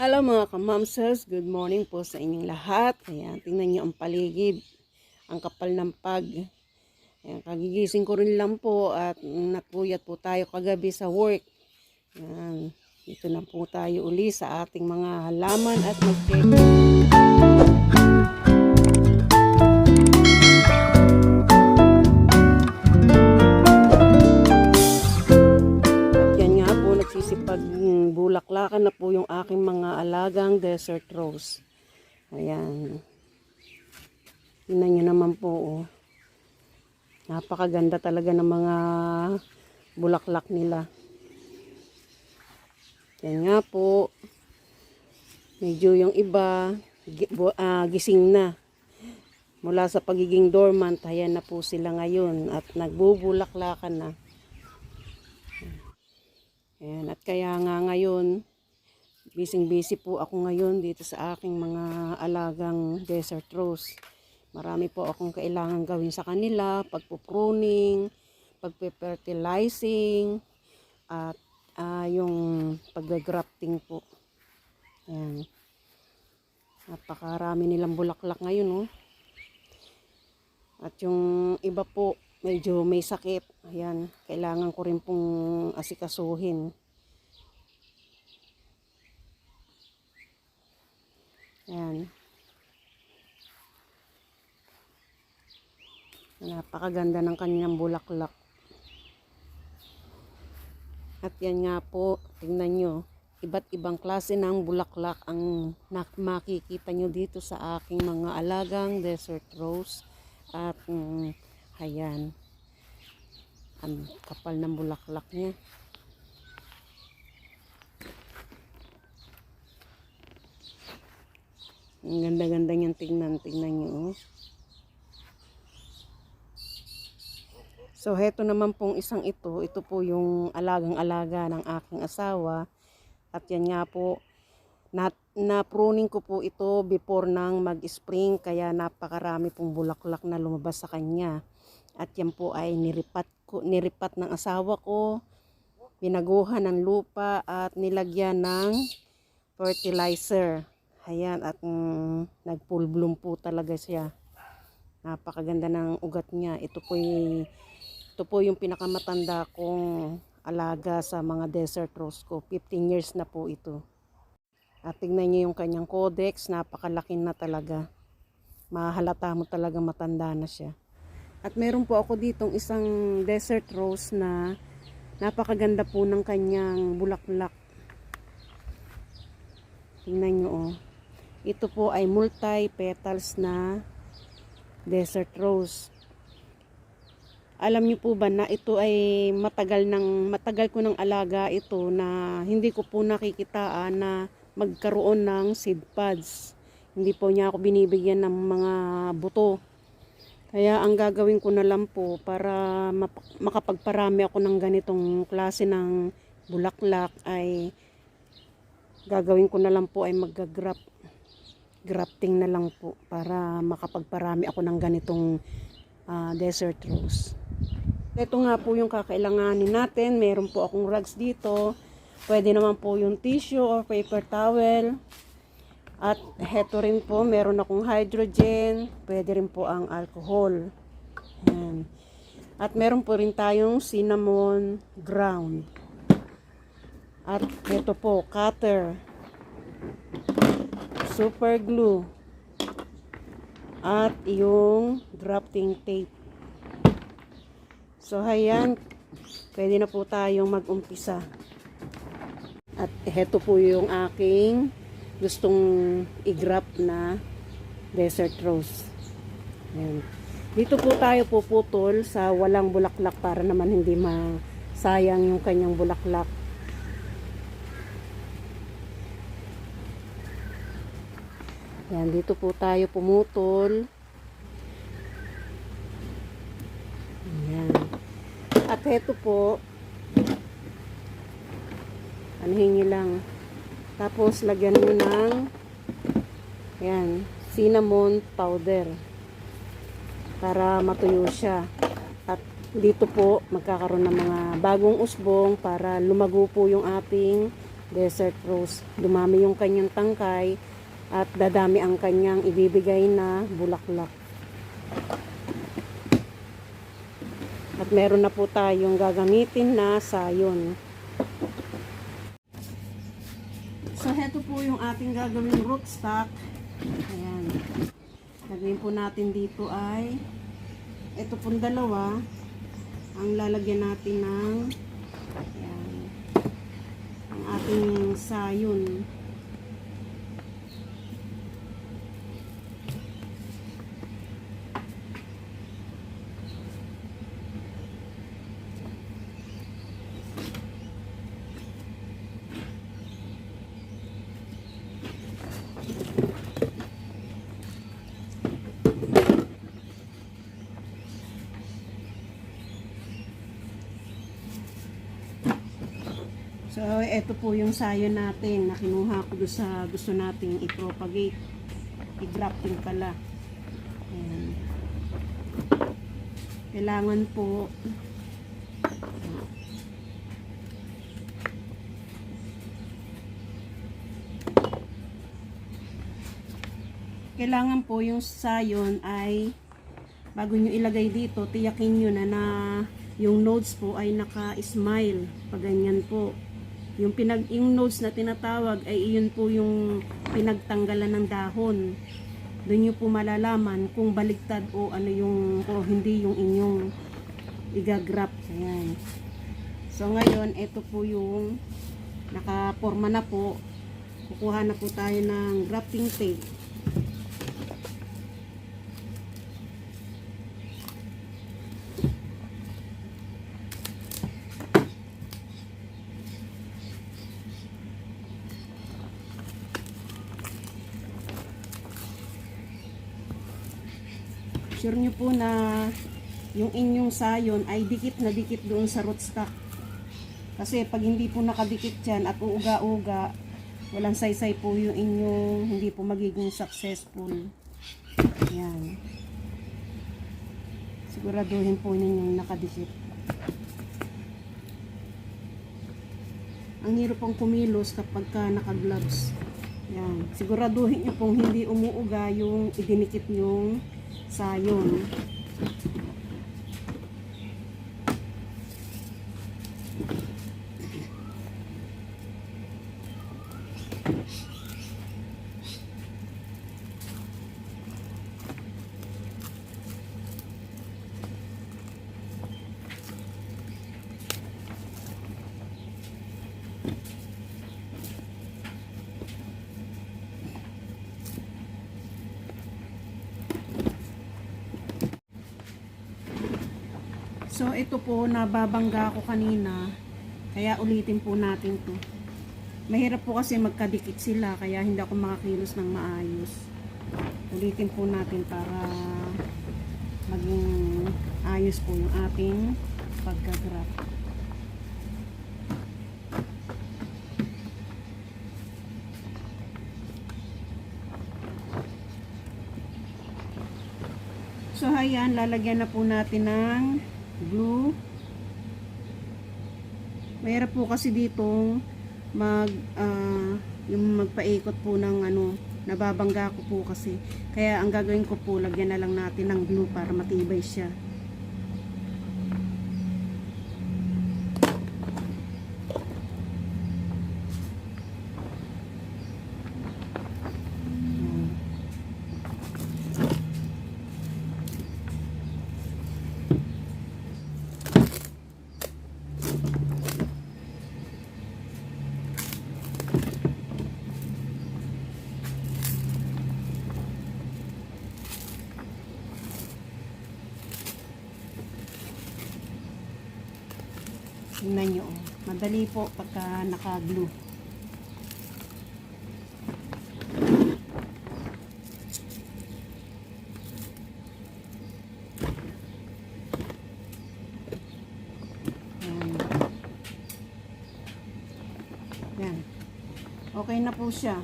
Hello mga kamamsels, good morning po sa inyong lahat. Ayan, tingnan niyo ang paligid, ang kapal ng pag. Ayan, kagigising ko rin lang po at napuyat po tayo kagabi sa work. Ayan, dito na po tayo uli sa ating mga halaman at mag-check. Mga alagang desert rose. Ayan. Tingnan nyo naman po. Oh. Napakaganda talaga ng mga bulaklak nila. Yan nga po. Medyo yung iba ah, gising na. Mula sa pagiging dormant, ayan na po sila ngayon at nagbubulaklakan na. Ayan, at kaya nga ngayon, busy-busy po ako ngayon dito sa aking mga alagang desert rose. Marami po akong kailangan gawin sa kanila, pagpupruning, pagpe-fertilizing, at ah, yung pag-grafting po. Ayan. Napakarami nilang bulaklak ngayon, oh. At yung iba po, medyo may sakit. Ayan, kailangan ko rin pong asikasuhin. Ayan. Napakaganda ng kanyang bulaklak. At yan nga po, tingnan nyo, iba't ibang klase ng bulaklak ang makikita nyo dito sa aking mga alagang desert rose. At mm, ayan, ang kapal ng bulaklak niya. Ang ganda-ganda niyang tingnan, tingnan niyo. Oh. So, heto naman pong isang ito. Ito po yung alagang-alaga ng aking asawa. At yan nga po, na, na pruning ko po ito before nang mag-spring. Kaya napakarami pong bulaklak na lumabas sa kanya. At yan po ay niripat, ko, niripat ng asawa ko. Pinaguhan ng lupa at nilagyan ng fertilizer. Ayan, at mm, nag-full bloom po talaga siya. Napakaganda ng ugat niya. Ito po yung, ito po yung pinakamatanda kong alaga sa mga desert rose ko. 15 years na po ito. At tingnan niyo yung kanyang codex, napakalaki na talaga. Mahalata mo talaga matanda na siya. At meron po ako ditong isang desert rose na napakaganda po ng kanyang bulaklak. Tingnan nyo oh. Ito po ay multi-petals na desert rose. Alam niyo po ba na ito ay matagal ng matagal ko ng alaga ito na hindi ko po nakikitaan na magkaroon ng seed pods. Hindi po niya ako binibigyan ng mga buto. Kaya ang gagawin ko na lang po para makapagparami ako ng ganitong klase ng bulaklak ay gagawin ko na lang po ay mag-grap grafting na lang po para makapagparami ako ng ganitong ah, desert rose. Ito nga po yung kakailanganin natin. Meron po akong rugs dito. Pwede naman po yung tissue or paper towel. At heto rin po, meron akong hydrogen. Pwede rin po ang alcohol. Ayan. At meron po rin tayong cinnamon ground. At ito po, cutter. Super glue. At yung drafting tape. So, ayan. Pwede na po tayong mag-umpisa. At heto po yung aking gustong i-graft na desert rose. Ayan. Dito po tayo puputol sa walang bulaklak para naman hindi masayang yung kanyang bulaklak. Ayan, dito po tayo pumutol. Ayan. At heto po, anuhin lang. Tapos, lagyan mo ng, ayan, cinnamon powder. Para matuyo siya. At dito po, magkakaroon ng mga bagong usbong para lumago po yung ating desert rose. Dumami yung kanyang tangkay at dadami ang kanyang ibibigay na bulaklak. At meron na po tayong gagamitin na sayon. So, heto po yung ating gagawing rootstock. Ayan. Gagawin po natin dito ay ito pong dalawa ang lalagyan natin ng ayan, ang ating sayon. So, ito po yung sayon natin na kinuha ko sa gusto nating i-propagate. I-grafting pala. Ayan. Kailangan po kailangan po yung sayon ay bago nyo ilagay dito, tiyakin nyo na na yung nodes po ay naka-smile. Pag ganyan po. Yung, pinag, yung nodes na tinatawag ay iyon po yung pinagtanggalan ng dahon. Doon nyo po malalaman kung baligtad o ano yung, o hindi yung inyong igagrap. Ayan. So ngayon, ito po yung nakaporma na po. Kukuha na po tayo ng grafting tape. Sure nyo po na yung inyong sayon ay dikit na dikit doon sa rootstock. Kasi pag hindi po nakadikit yan at uuga-uga, walang saysay po yung inyong hindi po magiging successful. Yan. Siguraduhin po ninyong nakadikit. Ang hirap pong kumilos kapag ka naka-gloves. Yan. Siguraduhin nyo pong hindi umuuga yung idinikit yung sayon. So ito po nababangga ko kanina. Kaya ulitin po natin to. Mahirap po kasi magkadikit sila kaya hindi ako makakilos ng maayos. Ulitin po natin para maging ayos po yung ating pagka-graph. So ayan, lalagyan na po natin ng glue. Mahirap po kasi dito mag ah, yung magpaikot po ng ano, nababangga ko po kasi. Kaya ang gagawin ko po, lagyan na lang natin ng glue para matibay siya. Tingnan nyo. oh. Madali po pagka naka-glue. Yan. Okay na po siya.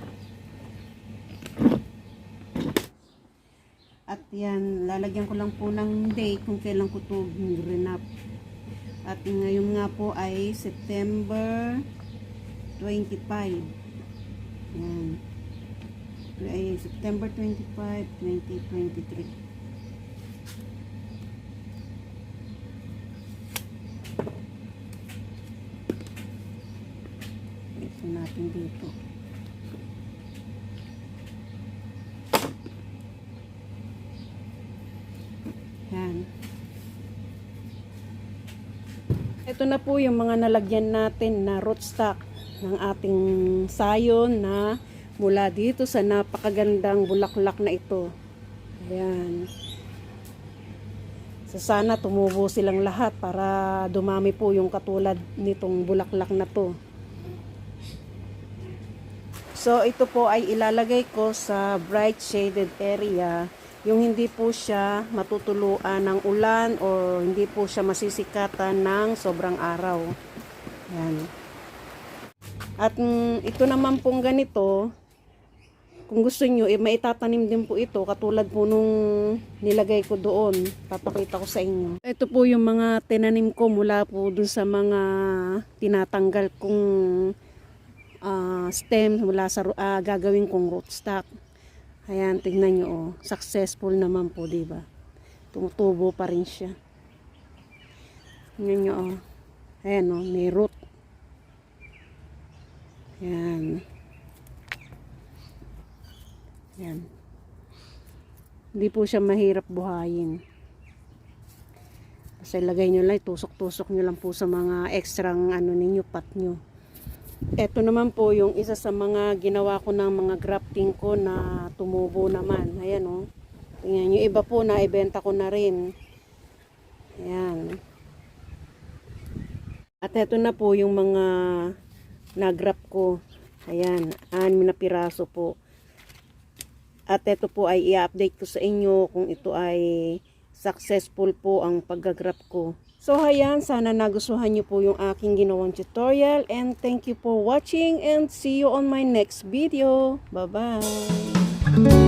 At yan, lalagyan ko lang po ng date kung kailan ko ito rinap. At ngayon nga po ay September 25. Yan. Ay, September 25, 2023. Ito natin dito. Yan. Ito na po yung mga nalagyan natin na rootstock ng ating sayon na mula dito sa napakagandang bulaklak na ito. Ayan. So sana tumubo silang lahat para dumami po yung katulad nitong bulaklak na to. So ito po ay ilalagay ko sa bright shaded area yung hindi po siya matutuluan ng ulan o hindi po siya masisikatan ng sobrang araw. Yan. At mm, ito naman pong ganito, kung gusto nyo, eh, maitatanim din po ito katulad po nung nilagay ko doon. Papakita ko sa inyo. Ito po yung mga tinanim ko mula po dun sa mga tinatanggal kong ah, stem mula sa ah, gagawin kong rootstock. Ayan, tingnan nyo, oh. Successful naman po, di ba? Tumutubo pa rin siya. Tingnan nyo, oh. Ayan, oh, may root. Ayan. Ayan. Hindi po siya mahirap buhayin. Basta ilagay nyo lang, tusok-tusok nyo lang po sa mga extrang ano ninyo, pat nyo. Ito naman po yung isa sa mga ginawa ko ng mga grafting ko na tumubo naman. Ayan o. Oh. Tingnan yung iba po na ibenta ko na rin. Ayan. At ito na po yung mga nagrap ko. Ayan. Anim na piraso po. At ito po ay i-update ko sa inyo kung ito ay successful po ang paggagrap ko. So ayan, sana nagustuhan niyo po yung aking ginawang tutorial and thank you for watching and see you on my next video. Bye-bye!